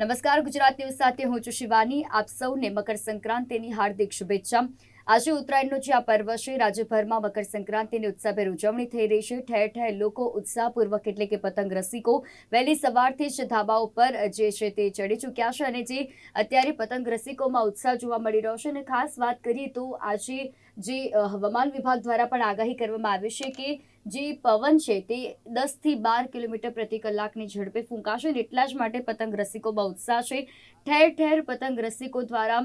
નમસ્કાર, ગુજરાત ન્યૂઝ સાથે હું છું શિવાની. આપ સૌને મકર સંક્રાંતિની હાર્દિક શુભેચ્છા. આજે ઉત્તરાયણનો જે આ પર્વ છે, રાજ્યભરમાં મકર સંક્રાંતિની ઉત્સાહભેર ઉજવણી થઈ રહી છે. ઠેર ઠેર લોકો ઉત્સાહપૂર્વક એટલે કે પતંગ રસિકો વહેલી સવારથી જ ધાબા ઉપર જે છે તે ચડી ચૂક્યા છે અને જે અત્યારે પતંગ રસિકોમાં ઉત્સાહ જોવા મળી રહ્યો છે. અને ખાસ વાત કરીએ તો આજે જે હવામાન વિભાગ દ્વારા પણ આગાહી કરવામાં આવી છે કે જે પવન છે તે દસથી બાર કિલોમીટર પ્રતિ કલાકની ઝડપે ફૂંકાશે એટલા જ માટે પતંગ રસિકોમાં ઉત્સાહ છે. ઠેર ઠેર પતંગ રસિકો દ્વારા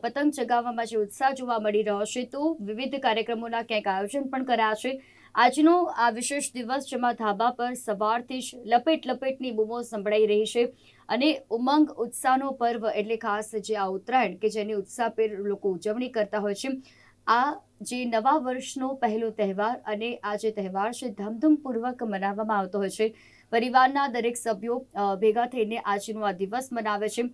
પતંગ ચગાવવામાં જે ઉત્સાહ જોવા મળી રહ્યો છે તો વિવિધ કાર્યક્રમોના ક્યાંક આયોજન પણ કર્યા છે. આજનો આ વિશેષ દિવસ જેમાં ધાબા પર સવારથી જ લપેટ લપેટની બૂમો સંભળાઈ રહી છે અને ઉમંગ ઉત્સાહનો પર્વ એટલે ખાસ જે આ ઉત્તરાયણ કે જેની ઉત્સાહભેર લોકો ઉજવણી કરતા હોય છે. આ જે નવા વર્ષનો પહેલો તહેવાર અને આ જે તહેવાર છે, ધમધમપૂર્વક મનાવવામાં આવતો હોય છે. પરિવારના દરેક સભ્યો ભેગા થઈને આજનો આ દિવસ મનાવે છે.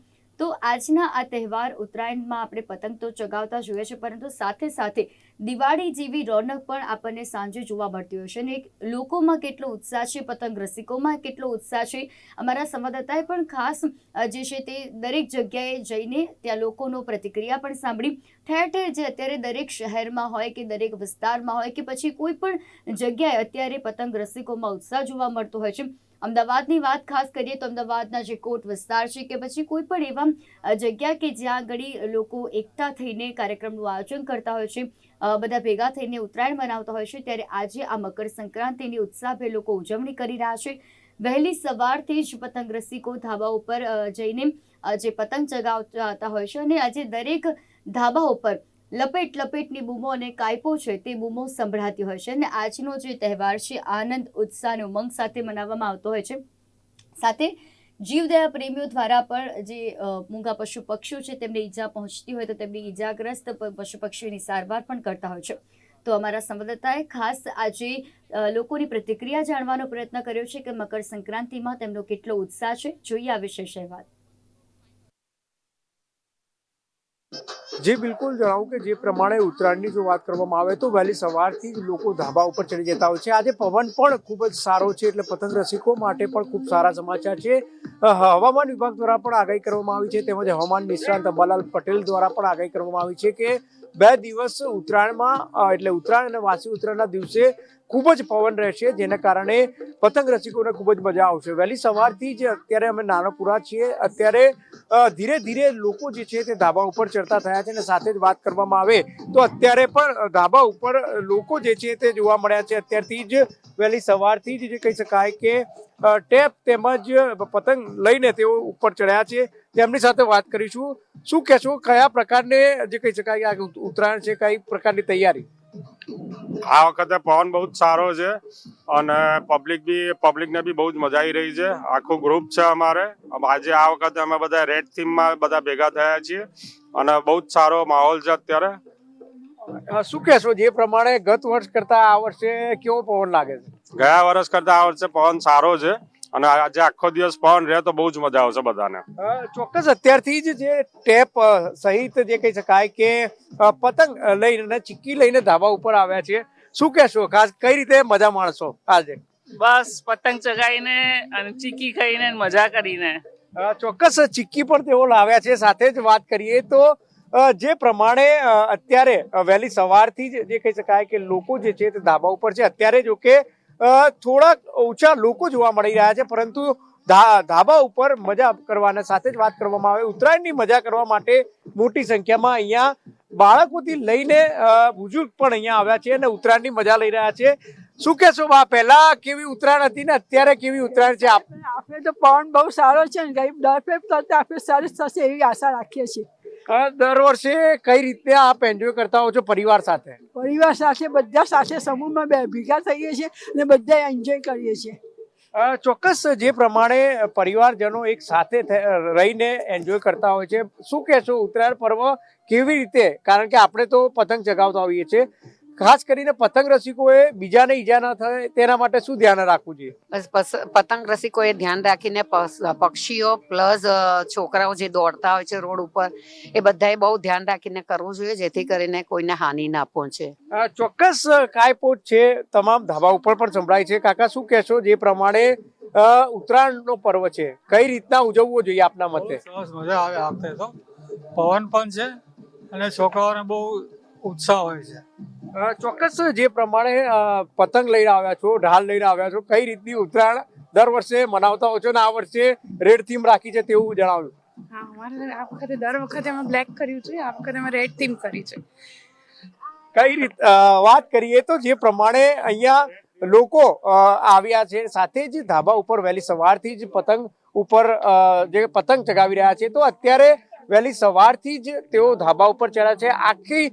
તો આજના આ તહેવાર ઉત્તરાયણમાં આપણે પતંગ તો ચગાવતા જોઈએ છે, પરંતુ સાથે સાથે દિવાળી જેવી રોનક પણ આપણને સાંજે જોવા મળતી હોય છે અને લોકોમાં કેટલો ઉત્સાહ છે, પતંગ રસિકોમાં કેટલો ઉત્સાહ છે, અમારા સંવાદદાતાએ પણ ખાસ જે છે તે દરેક જગ્યાએ જઈને ત્યાં લોકોનો પ્રતિક્રિયા પણ સાંભળી. ઠેર ઠેર જે અત્યારે દરેક શહેરમાં હોય કે દરેક વિસ્તારમાં હોય કે પછી કોઈ પણ જગ્યાએ અત્યારે પતંગ રસિકોમાં ઉત્સાહ જોવા મળતો હોય છે. અમદાવાદની વાત ખાસ કરીએ તો અમદાવાદના જે કોટ વિસ્તાર છે કે પછી કોઈ પણ એવા જગ્યા કે જ્યાં ઘડી લોકો એકઠા થઈને કાર્યક્રમનું આયોજન કરતા હોય છે બધા ભેગા થઈને ઉત્તરાયણ મનાવતા હોય છે, ત્યારે આજે આ મકર સંક્રાંતિની ઉત્સાહભેર લોકો ઉજવણી કરી રહ્યા છે. વહેલી સવારથી જ પતંગ રસિકો ધાબા ઉપર જઈને જે પતંગ ચગાવતા હોય છે અને આજે દરેક ધાબા ઉપર લપેટ લપેટની બૂમો અને કાયપો છે તે બૂમો સંભળાતી હોય છે. અને આજનો જે તહેવાર છે, આનંદ ઉત્સાહ અને ઉમંગ સાથે મનાવવામાં આવતો હોય છે. સાથે જીવદયા પ્રેમીઓ દ્વારા પણ જે મૂંગા પશુ પક્ષીઓ છે તેમને ઈજા પહોંચતી હોય તો તેમની ઈજાગ્રસ્ત પશુ પક્ષીઓની સારવાર પણ કરતા હોય છે. તો અમારા સંવાદદાતાએ ખાસ આજે લોકોની પ્રતિક્રિયા જાણવાનો પ્રયત્ન કર્યો છે કે મકર સંક્રાંતિમાં તેમનો કેટલો ઉત્સાહ છે. જોઈએ આ વિશેષ અહેવાલ. જી બિલકુલ જણાવું કે જે પ્રમાણે ઉત્તરાયણની જો વાત કરવામાં આવે તો વહેલી સવારથી જ લોકો ધાબા ઉપર ચડી જતા હોય છે. આજે પવન પણ ખૂબ જ સારો છે એટલે પતંગ રસિકો માટે પણ ખૂબ સારા સમાચાર છે. હવામાન વિભાગ દ્વારા પણ આગાહી કરવામાં આવી છે તેમજ હવામાન નિષ્ણાંત અંબાલાલ પટેલ દ્વારા પણ આગાહી કરવામાં આવી છે કે બે દિવસ ઉત્તરાયણમાં એટલે ઉત્તરાયણ અને વાસી ઉત્તરાયણના દિવસે ખૂબ જ પવન રહેશે જેના કારણે પતંગ રસિકોને ખૂબ જ મજા આવશે. વહેલી સવારથી જ અત્યારે અમે નાનપુરા છીએ. અત્યારે ધીરે ધીરે લોકો જે છે તે ધાબા ઉપર ચડતા થયા છે અને સાથે જ વાત કરવામાં આવે તો અત્યારે પણ ધાબા ઉપર લોકો જે છે તે જોવા મળ્યા છે. અત્યારથી જ વહેલી સવારથી જ જે કહી શકાય કે ટેપ તેમજ પતંગ લઈને તેઓ ઉપર ચડ્યા છે. તેમની સાથે વાત કરીશું. શું કહેશો? કયા પ્રકારને જે કહી શકાય કે ઉત્તરાયણ છે, કઈ પ્રકારની તૈયારી? આ વખતે પવન બહુ જ સારો છે. અને પબ્લિક બી પબ્લિકને બી બહુ જ મજા આવી રહી છે. આખું ગ્રુપ છે અમારે. આજે આ વખતે અમે બધા રેડ થીમમાં બધા ભેગા થયા છીએ. અને બહુ જ સારો માહોલ છે અત્યારે. શું કહેશો? જે પ્રમાણે ગત વર્ષ કરતા આ વર્ષે કેવો પવન લાગે છે? ગયા વર્ષ કરતા આ વર્ષે પવન સારો છે. અને આજે આખો દિવસ પવન રહે તો બહુ જ મજા આવશે બધાને. ચોક્કસ અત્યારથી જ જે ટેપ સહિત જે કહી શકાય કે પતંગ લઈને ચીક્કી લઈને ધાબા ઉપર આવ્યા છે શું કહેશો? ખાસ કઈ રીતે મજા માણશો? આજે બસ પતંગ ચગાવીને અને ચીકી ખાઈને મજા કરીને. ચોક્કસ ચીક્કી પણ તેઓ લાવ્યા છે. સાથે જ વાત કરીએ તો જે પ્રમાણે અત્યારે વહેલી સવારથી જ જે કહી શકાય કે લોકો જે છે તે ધાબા ઉપર છે. અત્યારે જો કે થોડાક ઓછા લોકો જોવા મળી રહ્યા છે પરંતુ ધાબા ઉપર મજા કરવાના સાથે જ વાત કરવામાં આવે. ઉત્તરાયણની મજા કરવા માટે મોટી સંખ્યામાં અહીંયા બાળકોથી લઈને બુજુર્ગ પણ અહીંયા આવ્યા છે અને ઉત્તરાયણની મજા લઈ રહ્યા છે. શું કહેશો બા પહેલા કેવી ઉત્તરાયણ હતી ને અત્યારે કેવી ઉત્તરાયણ છે આપ? આપણે તો પવન બહુ સારો છે ને ગઈ દર ફેફ કરતા આપણે સરસ થશે એવી આશા રાખીએ છીએ. દર વર્ષે કઈ રીતે આપ એન્જોય કરતા હો છો પરિવાર સાથે? પરિવાર સાથે બધા સાથે સમૂહમાં બે ભેગા થઈએ છીએ અને બધા એન્જોય કરીએ છીએ. ચોક્કસ જે પ્રમાણે પરિવારજનો એક સાથે રહીને એન્જોય કરતા હોય છે. શું કહેશો ઉત્તરાયણ પર્વ કેવી રીતે? કારણ કે આપણે તો પતંગ ચગાવતા હોઈએ છીએ. ખાસ કરીને પતંગ રસિકોએ બીજાને ઈજા ના થાય તેના માટે શું ધ્યાન રાખવું જોઈએ? બસ પતંગ રસિકોએ ધ્યાન રાખીને પક્ષીઓ પ્લસ છોકરાઓ જે દોડતા હોય છે રોડ ઉપર એ બધાએ બહુ ધ્યાન રાખીને કરવું જોઈએ જેથી કરીને કોઈને હાનિ ના પહોંચે. ચોક્કસ કાયપોટ છે તમામ ધાબા ઉપર પણ સંભળાય છે. કાકા શું કહેશો જે પ્રમાણે અ, ઉત્તરાયણનો પર્વ છે? કઈ રીતના ઉજવવો જોઈએ આપના મતે? સરસ મજા આવે આ વખતે તો. પવન પણ છે. અને છોકરાઓને બહુ ઉત્સાહ હોય છે. ચોક્કસ જે પ્રમાણે પતંગ લઈને આવ્યા છો ઢાલ લઈને આવ્યા છો કઈ રીતની ઉત્તરાયણ દર વર્ષે મનાવતા હો છો ને આ વર્ષે રેડ થીમ રાખી છે તેવું જણાવ્યું હા અમારે આ વખતે દર વખતે અમે બ્લેક કર્યું છે આ વખતે અમે રેડ થીમ કરી છે. કઈ રીત વાત કરીએ તો જે પ્રમાણે અહીંયા લોકો આવ્યા છે સાથે જ ધાબા ઉપર વહેલી સવારથી જ પતંગ ઉપર જે પતંગ ચગાવી રહ્યા છે તો અત્યારે વહેલી સવારથી જ તેઓ ધાબા ઉપર ચડ્યા છે. આખી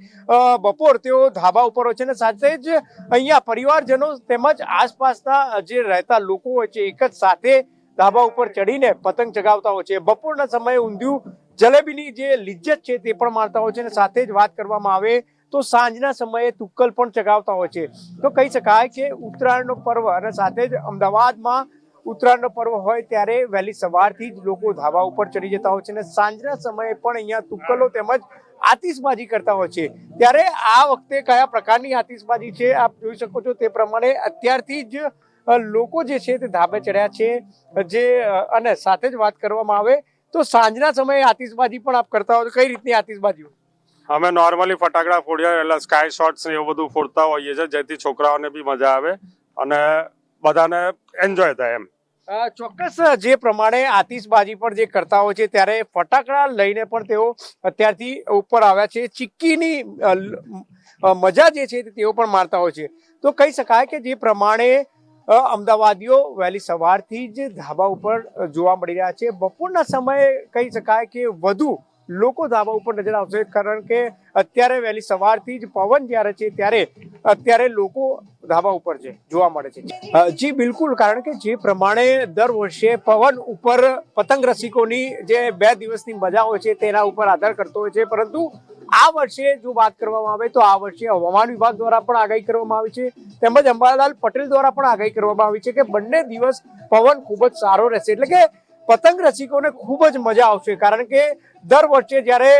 બપોર તેઓ ધાબા ઉપર હોય છે અને સાથે જ અહીંયા પરિવારજનો તેમજ આસપાસના જે રહેતા લોકો હોય છે, એક જ સાથે ધાબા ઉપર ચડીને પતંગ ચગાવતા હોય છે. બપોરના સમયે ઊંધિયું જલેબીની જે લિજ્જત છે તે પણ મારતા હોય છે અને સાથે જ વાત કરવામાં આવે તો સાંજના સમયે તુક્કલ પણ ચગાવતા હોય છે. તો કહી શકાય કે ઉત્તરાયણનો પર્વ અને સાથે જ અમદાવાદમાં ઉત્તરાયણનો પર્વ હોય ત્યારે વહેલી સવારથી જ લોકો ધાબા ઉપર ચડી જતા હોય છે અને સાંજના સમયે પણ અહીંયા તુક્કલો તેમજ આતિશબાજી કરતા હોય છે. ત્યારે આ વખતે કયા પ્રકારની આતિશબાજી છે આપ જોઈ શકો છો તે પ્રમાણે અત્યારથી જ લોકો જે છે તે ધાબે ચડ્યા છે. જે અને સાથે જ વાત કરવામાં આવે તો સાંજના સમયે આતિશબાજી પણ આપ કરતા હોય કઈ રીતની આતિશબાજી અમે નોર્મલી ફટાકડા ફોડીએ, એટલે સ્કાય શોટ્સ ને એવું બધું ફોડતા હોઈએ છીએ, જેથી છોકરાઓને બી મજા આવે. અને બધાને એન્જોય થાય એમ. ચોક્કસ જે પ્રમાણે આતિશબાજી પણ જે કરતા હોય છે, ત્યારે ફટાકડા લઈને પણ તેઓ અત્યારથી ઉપર આવ્યા છે. ચિક્કીની મજા જે છે તેઓ પણ મારતા હોય છે. તો કહી શકાય કે જે પ્રમાણે અમદાવાદીઓ વહેલી સવારથી જ ધાબા ઉપર જોવા મળી રહ્યા છે. બપોરના સમયે કહી શકાય કે વધુ લોકો ધાબા ઉપર નજર આવશે કારણ કે અત્યારે વહેલી સવારથી જ પવન જ્યારે છે ત્યારે અત્યારે લોકો ધાબા ઉપર છે, જોવા મળે છે. જી, બિલકુલ, કારણ કે જે પ્રમાણે દર વર્ષે પવન ઉપર પતંગ રસિકોની જે બે દિવસની મજા હોય છે તેના ઉપર આધાર કરતો હોય છે, પરંતુ આ વર્ષે જો વાત કરવામાં આવે તો આ વર્ષે હવામાન વિભાગ દ્વારા પણ આગાહી કરવામાં આવી છે. તેમજ અંબાલાલ પટેલ દ્વારા પણ આગાહી કરવામાં આવી છે કે બંને દિવસ પવન ખૂબ જ સારો રહેશે. એટલે કે પતંગ રસિકોને ખૂબ જ મજા આવશે, કારણ કે દર વર્ષે જ્યારે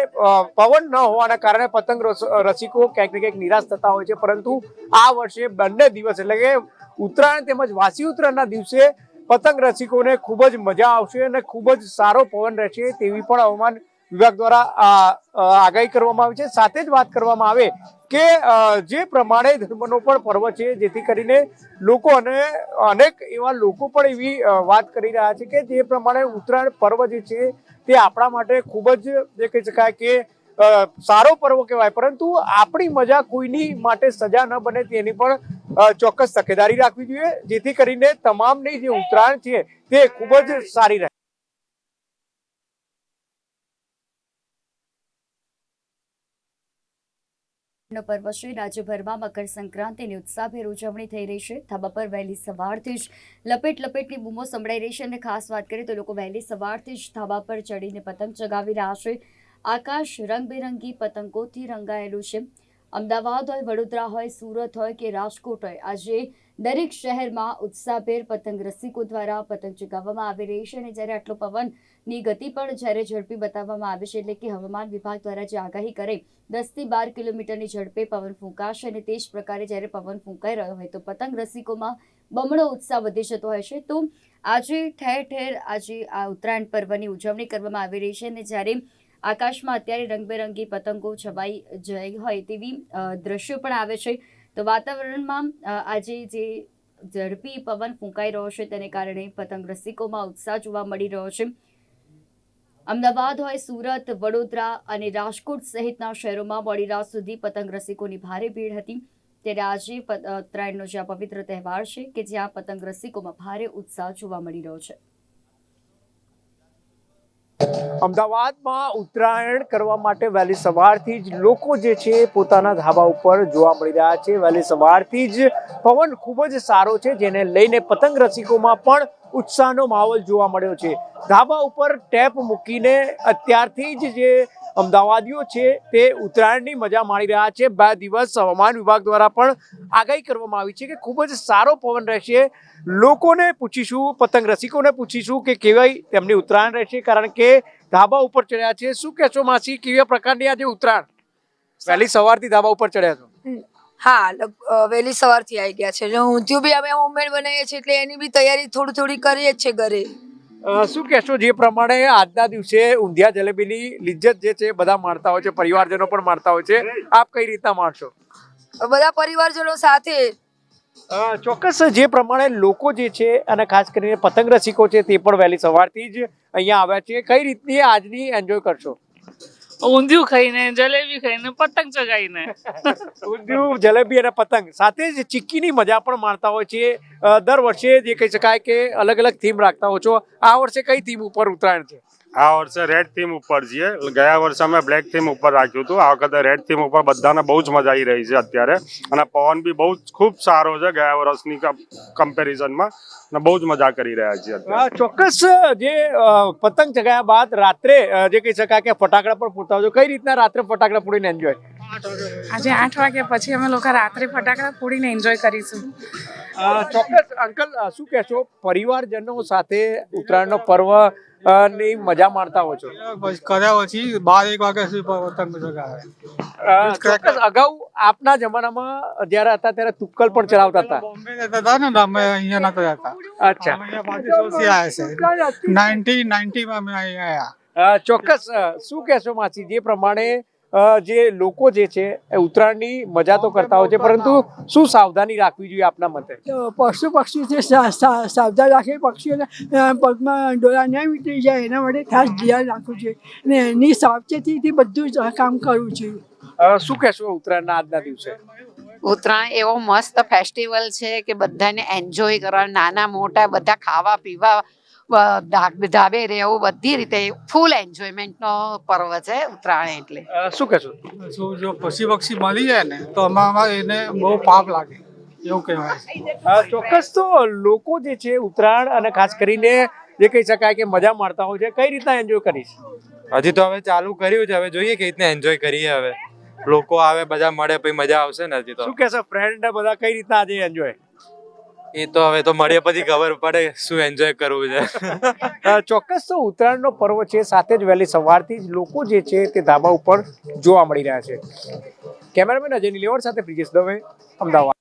પવન ન હોવાના કારણે પતંગ રસિકો ક્યાંક ને ક્યાંક નિરાશ થતા હોય છે, પરંતુ આ વર્ષે બંને દિવસ, એટલે કે ઉત્તરાયણ તેમજ વાસી ઉત્તરાયણના દિવસે પતંગ રસિકોને ખૂબ જ મજા આવશે અને ખૂબ જ સારો પવન રહેશે તેવી પણ હવામાન વિભાગ દ્વારા આગાહી કરવામાં આવી છે. સાથે જ વાત કરવામાં આવે કે જે પ્રમાણે ધર્મનો પણ પર્વ છે, જેથી કરીને લોકો અને અનેક એવા લોકો પણ એવી વાત કરી રહ્યા છે કે જે પ્રમાણે ઉત્તરાયણ પર્વ જે છે, તે આપણા માટે ખૂબ જ, જે કહી શકાય કે સારો પર્વ કહેવાય. પરંતુ આપણી મજા કોઈની માટે સજા ન બને તેની પણ ચોક્કસ તકેદારી રાખવી જોઈએ. જેથી કરીને તમામની જે ઉત્તરાયણ છે, તે ખૂબ જ સારી રહે. નો પર્વ છે રાજ્યભરમાં મકર સંક્રાંતિની ઉત્સાહભેર ઉજવણી થઈ રહી છે. ધાબા પર વહેલી સવારથી જ લપેટ લપેટની બૂમો સંભળાઈ રહી છે અને ખાસ વાત કરીએ તો લોકો વહેલી સવારથી જ ધાબા પર ચડીને પતંગ ચગાવી રહ્યા છે. આકાશ રંગબેરંગી પતંગોથી રંગાયેલું છે. અમદાવાદ હોય, વડોદરા હોય, સુરત હોય કે રાજકોટ હોય, આજે દરેક શહેરમાં ઉત્સાહભેર પતંગ રસિકો દ્વારા પતંગ ચગાવવામાં આવી રહી છે અને જ્યારે આટલો પવનની ગતિ પણ જ્યારે ઝડપી બતાવવામાં આવે છે, એટલે કે હવામાન વિભાગ દ્વારા જે આગાહી કરે દસથી બાર કિલોમીટરની ઝડપે પવન ફૂંકાશે અને તે જ પ્રકારે જ્યારે પવન ફૂંકાઈ રહ્યો હોય તો પતંગ રસિકોમાં બમણો ઉત્સાહ વધી જતો હોય છે. તો આજે ઠેર ઠેર આજે આ ઉત્તરાયણ પર્વની ઉજવણી કરવામાં આવી રહી છે અને જ્યારે આકાશમાં અત્યારે રંગબેરંગી પતંગો છવાઈ જઈ હોય તેવી દ્રશ્યો પણ આવે છે. તો વાતાવરણમાં આજે જે ઝડપી પવન ફૂંકાઈ રહ્યો છે તેને કારણે પતંગ રસિકોમાં ઉત્સાહ જોવા મળી રહ્યો છે. અમદાવાદ હોય, સુરત, વડોદરા અને રાજકોટ સહિતના શહેરોમાં મોડી રાત સુધી પતંગ રસિકોની ભારે ભીડ હતી. ત્યારે આજે ઉત્તરાયણનો જે આ પવિત્ર તહેવાર છે કે જ્યાં પતંગ રસિકોમાં ભારે ઉત્સાહ જોવા મળી રહ્યો છે. અમદાવાદમાં ઉત્તરાયણ કરવા માટે વહેલી સવારથી જ લોકો જે છે પોતાના ધાબા ઉપર જોવા મળી રહ્યા છે. વહેલી સવારથી જ પવન ખૂબ જ સારો છે, જેને લઈને પતંગ રસિકોમાં પણ ઉત્સાહનો માહોલ જોવા મળ્યો છે. ધાબા ઉપર ટેપ મૂકીને અત્યારથી જ જે અમદાવાદીઓ છે તે ઉત્તરાયણની મજા માણી રહ્યા છે. બે દિવસ હવામાન વિભાગ દ્વારા પણ આગાહી કરવામાં આવી છે કે ખૂબ જ સારો પવન રહેશે. લોકોને પૂછીશું, પતંગ રસિકોને પૂછીશું કે કેવી તેમની ઉત્તરાયણ રહેશે કારણ કે ધાબા ઉપર ચડ્યા છે. શું કહેશો માસી, કેવા પ્રકારની આજે ઉત્તરાયણ? વહેલી સવારથી ધાબા ઉપર ચડ્યા છો? હા વહેલી સવારથી આવી ગયા છે. જો ઊંધિયું બી અમે હોમમેડ બનાવીએ છીએ એટલે એની બી તૈયારી થોડી થોડી કરીએ જ છે ઘરે. શું કહેશો જે પ્રમાણે આજના દિવસે ઊંધિયા જલેબીની લિજ્જત જે છે બધા માણતા હોય છે પરિવારજનો પણ માણતા હોય છે. આપ કઈ રીતના માણશો? બધા પરિવારજનો સાથે. ચોક્કસ જે પ્રમાણે લોકો જે છે અને ખાસ કરીને પતંગ રસિકો છે તે પણ વહેલી સવારથી જ અહીંયા આવ્યા છે. કઈ રીતની આજની એન્જોય કરશો? ઊંધિયું ખાઈને, જલેબી ખાઈને, પતંગ ચગાવીને. ઊંધિયું, જલેબી અને પતંગ. સાથે જ ચીક્કીની મજા પણ માણતા હોય છે. દર વર્ષે જે કહી શકાય કે અલગ અલગ થીમ રાખતા હો છો. આ વર્ષે કઈ થીમ ઉપર ઉત્તરાયણ છે? આ વર્ષે રેડ થીમ ઉપર છીએ. ગયા વર્ષે અમે બ્લેક થીમ ઉપર રાખ્યું હતું. આ વખતે રેડ થીમ ઉપર બધાને બહુ જ મજા આવી રહી છે અત્યારે. અને પવન બી બહુ જ ખૂબ સારો છે ગયા વર્ષની કમ્પેરિઝનમાં અને બહુ જ મજા કરી રહ્યા છીએ ચોક્કસ જે પતંગ ચગાયા બાદ રાત્રે જે કહી શકાય કે ફટાકડા પણ ફૂટતા હોય કઈ રીતના રાત્રે ફટાકડા ફોડીને એન્જોય આજે આઠ વાગ્યા પછી અમે લોકો રાત્રે ફટાકડા ફોડીને એન્જોય કરીશું. ચોક્કસ અંકલ શું કહેશો? પરિવારજનો સાથે ઉત્તરાયણનો પર્વ ની મજા માણતા હો છો? કર્યા પછી બાર એક વાગ્યા સુધી પતંગ ચગાવે અગાઉ આપના જમાનામાં જ્યારે હતા ત્યારે તુક્કલ પણ ચલાવતા હતા. બોમ્બે રહેતા હતા ને અમે અહીંયા નતા રહેતા. અચ્છા. નાઇન્ટી નાઇન્ટીમાં અમે અહીંયા આવ્યા. ચોક્કસ. શું કહેશો માસી? જે પ્રમાણે જે લોકો જે છે એ ઉત્તરાયણની મજા તો કરતા હોય છે પરંતુ શું સાવધાની રાખવી જોઈએ આપના મતે? પશુ પક્ષી છે સાવધાન રાખે પક્ષીઓને પગમાં ડોલા ન વીતરી જાય એના માટે ખાસ ધ્યાન રાખવું જોઈએ. અને એની સાવચેતીથી બધું જ કામ કરવું જોઈએ. શું કહેશો ઉત્તરાયણના આજના દિવસે? ઉત્તરાયણ એવો મસ્ત ફેસ્ટિવલ છે કે બધાને એન્જોય કરવા નાના મોટા બધા ખાવા પીવા ધાબે રહેવું બધી રીતે ફૂલ એન્જોયમેન્ટનો પર્વ છે ઉત્તરાયણ એટલે. શું કહેશો? શું જો પશુ પક્ષી મળી જાય ને તો અમારા એને બહુ પાપ લાગે એવું કહેવાય ચોક્કસ તો લોકો જે છે ઉત્તરાયણ અને ખાસ કરીને જે કહી શકાય કે મજા માણતા હોય છે કઈ રીતના એન્જોય કરીશ હજી તો હવે ચાલુ કર્યું છે હવે જોઈએ કેવી રીતના એન્જોય કરીએ હવે. લોકો આવે બધા મળે પછી મજા આવશે ને હજી તો. શું કહેશો ફ્રેન્ડ બધા કઈ રીતના આજે એન્જોય એ તો હવે તો મળીએ પછી ખબર પડે શું એન્જોય કરવું છે. ચોક્કસ તો ઉત્તરાયણનો પર્વ છે, સાથે જ વહેલી સવારથી જ લોકો જે છે તે ધાબા ઉપર જોવા મળી રહ્યા છે. કેમેરામેન અજય નિલેવર સાથે પ્રિજેશ દવે, અમદાવાદ.